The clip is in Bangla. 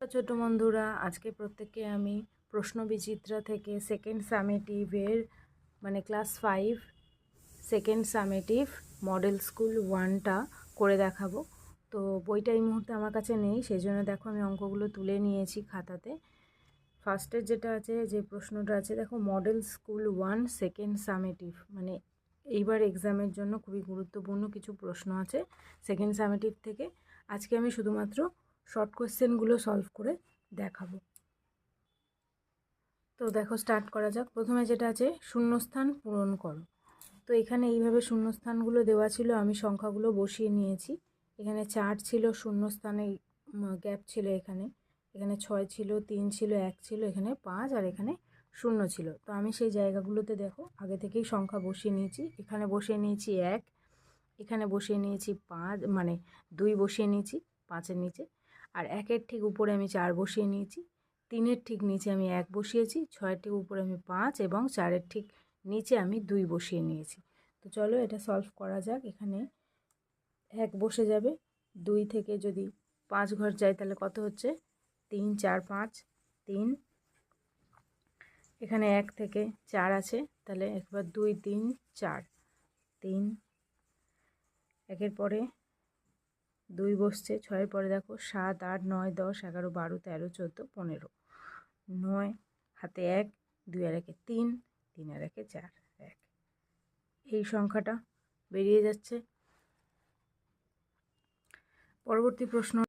ছোট বন্ধুরা, আজকে প্রত্যেককে আমি প্রশ্ন বিচিত্রা থেকে সেকেন্ড সামেটিভের মানে class five second summative model school ওয়ানটা করে দেখাবো। তো বইটা এই মুহূর্তে আমার কাছে নেই সেই জন্য দেখো আমি অঙ্কগুলো তুলে নিয়েছি খাতাতে। ফার্স্টের যেটা আছে, যে প্রশ্নটা আছে, দেখো model school one second summative মানে এইবার এক্সামের জন্য খুবই গুরুত্বপূর্ণ কিছু প্রশ্ন আছে সেকেন্ড সামেটিভ থেকে। আজকে আমি শুধুমাত্র শর্ট কোয়েশ্চেনগুলো সলভ করে দেখাবো। তো দেখো স্টার্ট করা যাক। প্রথমে যেটা আছে, শূন্যস্থান পূরণ করো। তো এখানে এইভাবে শূন্যস্থানগুলো দেওয়া ছিল, আমি সংখ্যাগুলো বসিয়ে নিয়েছি। এখানে চার ছিল, শূন্যস্থানে গ্যাপ ছিল এখানে। এখানে ছয় ছিল, তিন ছিল, এক ছিল, এখানে পাঁচ আর এখানে শূন্য ছিল। তো আমি সেই জায়গাগুলোতে দেখো, আগে থেকেই সংখ্যা বসিয়ে নিয়েছি। এখানে বসিয়ে নিয়েছি এক, এখানে বসিয়ে নিয়েছি পাঁচ মানে দুই বসিয়ে নিয়েছি, পাঁচের নিচে। আর একের ঠিক উপরে আমি চার বসিয়ে নিয়েছি, তিনের ঠিক নিচে আমি এক বসিয়েছি, ছয়ের ঠিক উপরে আমি পাঁচ এবং চারের ঠিক নিচে আমি দুই বসিয়ে নিয়েছি। তো চলো এটা সলভ করা যাক, এখানে এক বসে যাবে, দুই থেকে যদি পাঁচ ঘর যায় তাহলে কত হচ্ছে? তিন, চার, পাঁচ, তিন। এখানে এক থেকে চার আছে, তাহলে একবার দুই, তিন, চার, তিন। একের পরে দুই বসছে, ছয়ের পরে দেখো সাত, আট, নয়, দশ, এগারো, বারো, তেরো, চোদ্দ, পনেরো। নয়, হাতে এক, দুই আর একে তিন তিন আর একে চার, এক। এই সংখ্যাটা বেরিয়ে যাচ্ছে। পরবর্তী প্রশ্ন